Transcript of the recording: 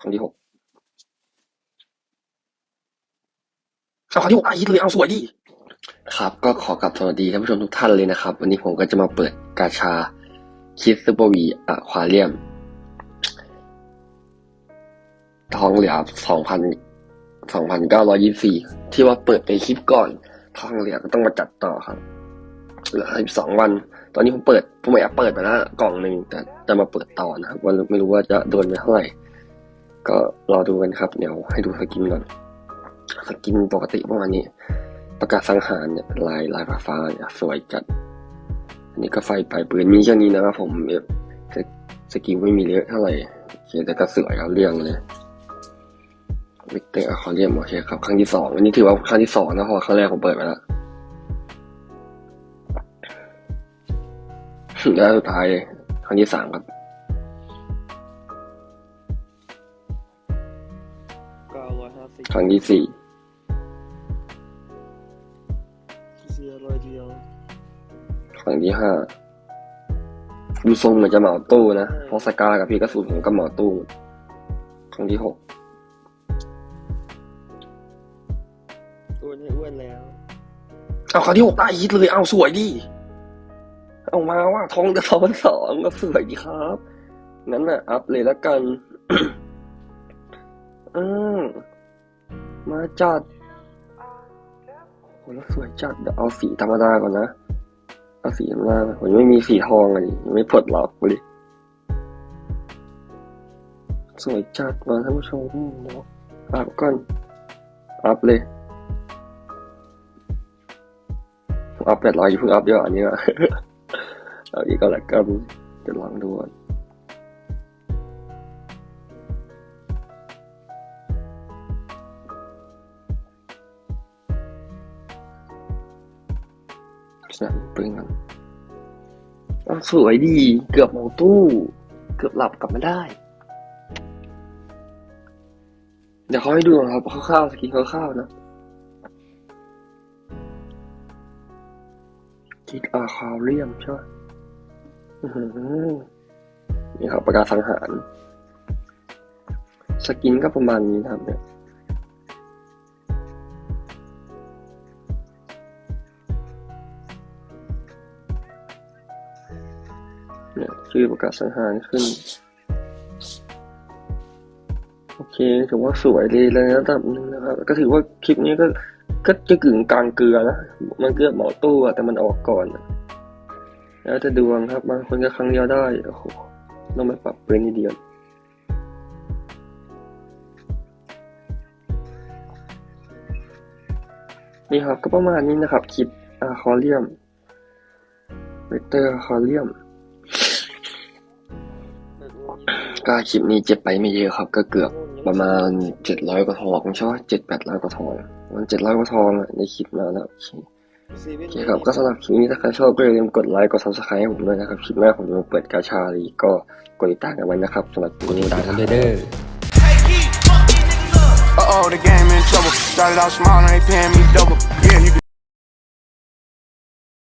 ครั้งที่หกเอาครั้งที่หกอะอีทเลยเอาสวยดิครับ ก็ขอกลับสวัสดีท่านผู้ชมทุกท่านเลยนะครับ วันนี้ผมก็จะมาเปิดกาชาคิดซูเปอร์วีอะควาเรียม ทองเหลือสองพันสองพันเก้าร้อยี่สี่ที่ว่าเปิดไปคลิปก่อน ทองเหลือก็ต้องมาจัดต่อครับเหลือสิบสองวัน ตอนนี้ผมเปิดผมแอบเปิดไปแล้วกล่องหนึ่งแต่จะมาเปิดต่อนะครับวันไม่รู้ว่าจะโดนไปเท่าไหร่ ก็รอดูกันครับ เดี๋ยวให้ดูสกินก่อน สกินปกติประมาณนี้ ประกาศสังหารเนี่ยลายลายฟ้าฟ้าเนี่ยสวยจัด อันนี้ก็ไฟไปปืนมีแค่นี้นะครับผมแบบสกิลไม่มีเยอะเท่าไหร่โอเคแต่ก็สวยเอาเรื่องเลยวิกเตอร์อะคอเรียมโอเคครับ ครั้งที่สองอันนี้ถือว่าครั้งที่สองนะเพราะครั้งแรกผมเปิดไปแล้วแล้วสุดท้ายครั้งที่สามครับ ครั้งที่สี่เสียร้อยเดียวครั้งที่ห้าดูทรงเหมือนจะเหมาตู้นะเพราะสกากับพี่กระสุนผมก็เหมาตู้ ครั้งที่หกอ้วนให้อ้วนแล้ว เอาครั้งที่หกได้ยิดเลย เอาสวยดิ เอามาว่าทองจะสองพันสองก็สวยดีครับ งั้นน่ะ อัพเลยละกัน อืม มาจัดโหแล้วสวยจัดเดี๋ยวเอาสีธรรมดาก่อนนะ เอาสีธรรมดาผมยังไม่มีสีทองอะดิยังไม่ปลดล็อกเลยสวยจัดมาท่านผู้ชมเดี๋ยวอัพก่อน อัพเลยอัพแปดร้อยอยู่เพิ่งอัพเยอะอันนี้อะเอาอีกก็แล้วกันจะลองดูก่อน สนับปืนกันอ้าวสวยดี เกือบมองตู้ เกือบหลับกลับมาได้ เดี๋ยวเขาให้ดูครับคร่าวๆสกินคร่าวๆนะคิดอาคาเรียมใช่ไหมนี่ครับประกาศสังหาร สกินก็ประมาณนี้นะครับเนี่ย เนี่ย ชื่อประกาศสังหารขึ้น โอเค ถือว่าสวยดีเลยนะระดับหนึงนะครับ ก็ถือว่าคลิปนี้ก็ก็จะกึ่งกลางเกลือนะ มันเกลือหมาตู้อะแต่มันออกก่อนอะแล้วแต่ดวงครับ บางคนก็ครั้งเดียวได้ โอ้โหต้องไปปรับเป็นนิดเดียวนี่ครับก็ประมาณนี้นะครับคิดอาคอเรียมเวกเตอร์อาคอเรียม ก็คลิปนี้เจ็บไปไม่เยอะครับ ก็เกือบประมาณเจ็ดร้อยกว่าทองใช่ไหมเจ็ดแปดร้อยกว่าทองมันเจ็ดร้อยกว่าทองในคลิปมาแล้วโอเคครับก็สำหรับคลิปนี้ถ้าใครชอบก็อย่าลืมกดไลค์กด subscribe ให้ผมด้วยนะครับคลิปหน้าผมจะมาเปิดกาชาลีก็กดติดตามกันไว้นะครับสำหรับคลิปนี้ได้ครับ Uh oh, the game in trouble. Started out small, now they paying me double. Yeah, you